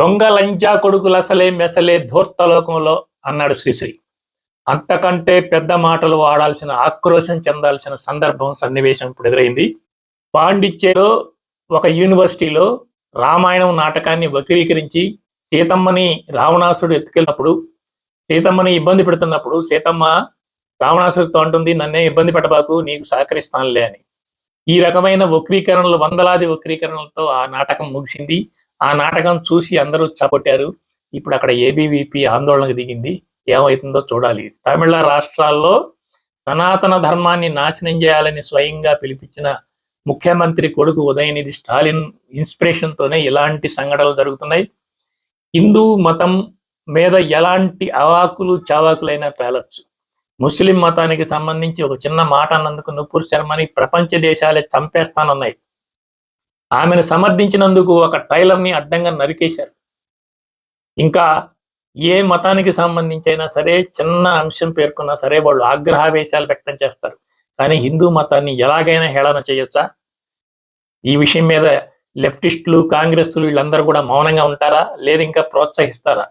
దొంగ లంచా కొడుకులు అసలే మెసలే ధూర్తలోకంలో అన్నాడు శ్రీశ్రీ. అంతకంటే పెద్ద మాటలు వాడాల్సిన ఆక్రోశం చెందాల్సిన సందర్భం సన్నివేశం ఇప్పుడు ఎదురైంది. పాండిచ్చేలో ఒక యూనివర్సిటీలో రామాయణం నాటకాన్ని వక్రీకరించి సీతమ్మని రావణాసుడు ఎత్తుకెళ్ళినప్పుడు సీతమ్మని ఇబ్బంది పెడుతున్నప్పుడు సీతమ్మ రావణాసుడితో అంటుంది నన్నే ఇబ్బంది పెట్టబాకు నీకు సహకరిస్తానులే అని. ఈ రకమైన వక్రీకరణలు వందలాది వక్రీకరణలతో ఆ నాటకం ముగిసింది. ఆ నాటకం చూసి అందరూ చపొట్టారు ఇప్పుడు అక్కడ ఏబీవీపీ ఆందోళనకు దిగింది. ఏమవుతుందో చూడాలి. తమిళ రాష్ట్రాల్లో సనాతన ధర్మాన్ని నాశనం చేయాలని స్వయంగా పిలిపించిన ముఖ్యమంత్రి కొడుకు ఉదయనిధి స్టాలిన్ ఇన్స్పిరేషన్ తోనే ఇలాంటి సంఘటనలు జరుగుతున్నాయి. హిందూ మతం మీద ఎలాంటి అవాకులు చావాకులైనా పేలొచ్చు. ముస్లిం మతానికి సంబంధించి ఒక చిన్న మాట అన్నందుకు నుపూర్ శర్మని ప్రపంచ దేశాలే చంపేస్తానన్నాయి. ఆమెను సమర్థించినందుకు ఒక టైలర్ని అడ్డంగా నరికేశారు. ఇంకా ఏ మతానికి సంబంధించైనా సరే చిన్న అంశం పేర్కొన్నా సరే వాళ్ళు ఆగ్రహావేశాలు వ్యక్తం చేస్తారు. కానీ హిందూ మతాన్ని ఎలాగైనా హేళన చేయొచ్చా? ఈ విషయం మీద లెఫ్టిస్టులు కాంగ్రెస్లు వీళ్ళందరూ కూడా మౌనంగా ఉంటారా? లేదు ఇంకా ప్రోత్సహిస్తారా?